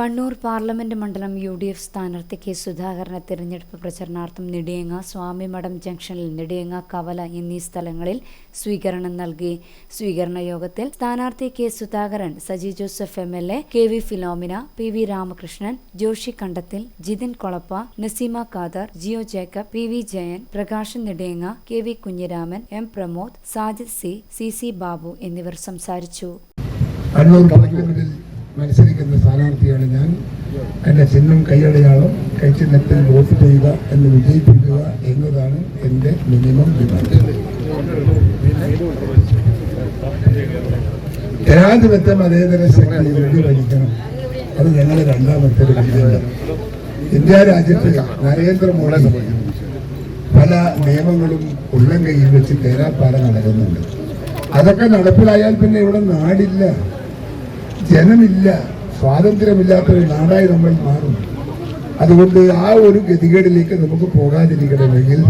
Kannur parliament മണ്ഡലം U D F സ്ഥാനാർത്ഥി K സുധാകരനെ തിരഞ്ഞെടുപ്പ് പ്രചരണാർത്ഥം നെടിയങ്ങ സ്വാമിമഠം ജംഗ്ഷനിൽ നെടിയങ്ങ കവല എന്നീ സ്ഥലങ്ങളിൽ സ്വീകരണം നൽകി. സ്വീകരണ യോഗത്തിൽ സ്ഥാനാർത്ഥി K Sudhakaran Saji Joseph M L A K V Philomina P V Ramakrishnan Joshi Kandathil Jithin Kolappa Naseema Khader Jio Jacob P V Jayan Prakashan Nediyanga K V Kunhiraman M Pramod Sajid C C C Babu എന്നിവർ സംസാരിച്ചു. മത്സരിക്കുന്ന സ്ഥാനാർത്ഥിയാണ് ഞാൻ. എന്റെ ചിഹ്നം കൈയടയാളം കൈച്ചിഹ്നത്തിൽ vote ചെയ്യുക എന്ന് വിജയിപ്പിക്കുക എന്നതാണ് എന്റെ മിനിമം ഡിമാൻഡ്. ജനാധിപത്യം അതേതര ശക്തി വെടിവലിക്കണം അത് ഞങ്ങളുടെ രണ്ടാമത്തെ ഇന്ത്യ രാജ്യത്ത് നരേന്ദ്രമോദി പല നിയമങ്ങളും ഉള്ളം കയ്യിൽ വെച്ച് തേരാപ്പാല നടക്കുന്നുണ്ട്. അതൊക്കെ നടപ്പിലായാൽ പിന്നെ ഇവിടെ നാടില്ല. ജനമില്ല സ്വാതന്ത്ര്യമില്ലാത്ത ഒരു നാടായി നമ്മൾ മാറും. അതുകൊണ്ട് ആ ഒരു ഗതികേടിലേക്ക് നമുക്ക് പോകാതിരിക്കണമെങ്കിൽ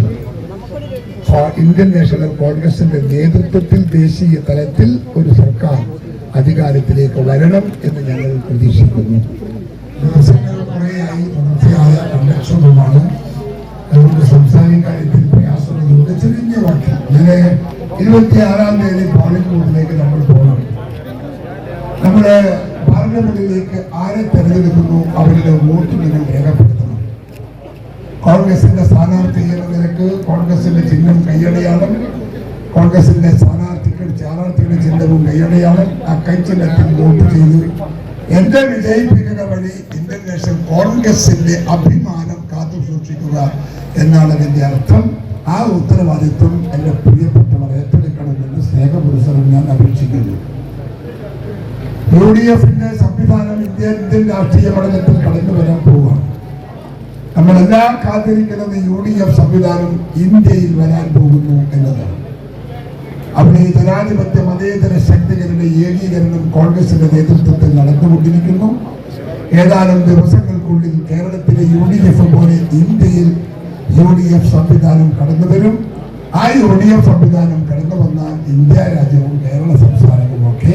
ഇന്ത്യൻ നാഷണൽ കോൺഗ്രസിന്റെ നേതൃത്വത്തിൽ ദേശീയ തലത്തിൽ ഒരു സർക്കാർ അധികാരത്തിലേക്ക് വരണം എന്ന് ഞങ്ങൾ പ്രതീക്ഷിക്കുന്നു. അതുകൊണ്ട് സംസാരിക്കാൻ ഇത്തിരി പ്രയാസമുള്ളതുകൊണ്ട് ചെറിയ ഇന്നലെ ഇരുപത്തിയാറാം തീയതി പോളിംഗ് ബൂത്തിലേക്ക് നമ്മൾ നമ്മുടെ പാർലമെന്റിലേക്ക് ആരെ തെരഞ്ഞെടുക്കുന്നു? അവരുടെ വോട്ട് നിങ്ങൾ രേഖപ്പെടുത്തണം. കോൺഗ്രസിന്റെ സ്ഥാനാർത്ഥി എന്ന നിലയ്ക്ക് കോൺഗ്രസിന്റെ ചിഹ്നം കൈയടയാണ് കോൺഗ്രസിന്റെ സ്ഥാനാർത്ഥികൾ സ്ഥാനാർത്ഥിയുടെ ചിഹ്നവും കൈയടയാണ് ആ കൈച്ചിഹ്നത്തിൽ വോട്ട് ചെയ്തു. എന്റെ വിജയിപ്പിക്കുക വഴി ഇന്ത്യൻ നാഷണൽ കോൺഗ്രസിന്റെ അഭിമാനം കാത്തു സൂക്ഷിക്കുക എന്നാണ് അതിന്റെ അർത്ഥം. ആ ഉത്തരവാദിത്വം എന്റെ പ്രിയപ്പെട്ടവർ യു ഡി എഫിന്റെ സംവിധാനം ഇന്ത്യ ഇന്ത്യൻ രാഷ്ട്രീയ പഠനത്തിൽ കടന്നു വരാൻ പോവുകയാണ്. നമ്മളെല്ലാം കാത്തിരിക്കുന്നത് യു ഡി എഫ് സംവിധാനം ഇന്ത്യയിൽ വരാൻ പോകുന്നു എന്നതാണ്. അവിടെ ജനാധിപത്യ മതേതര ശക്തികളുടെ ഏകീകരണം കോൺഗ്രസിന്റെ നേതൃത്വത്തിൽ നടന്നുകൊണ്ടിരിക്കുന്നു. ഏതാനും ദിവസങ്ങൾക്കുള്ളിൽ കേരളത്തിലെ യു ഡി എഫ് പോലെ ഇന്ത്യയിൽ യു ഡി എഫ് സംവിധാനം കടന്നു വരും. ആ യു ഡി എഫ് സംവിധാനം കടന്നു വന്നാൽ ഇന്ത്യ രാജ്യവും കേരള സംസ്ഥാനവും ഒക്കെ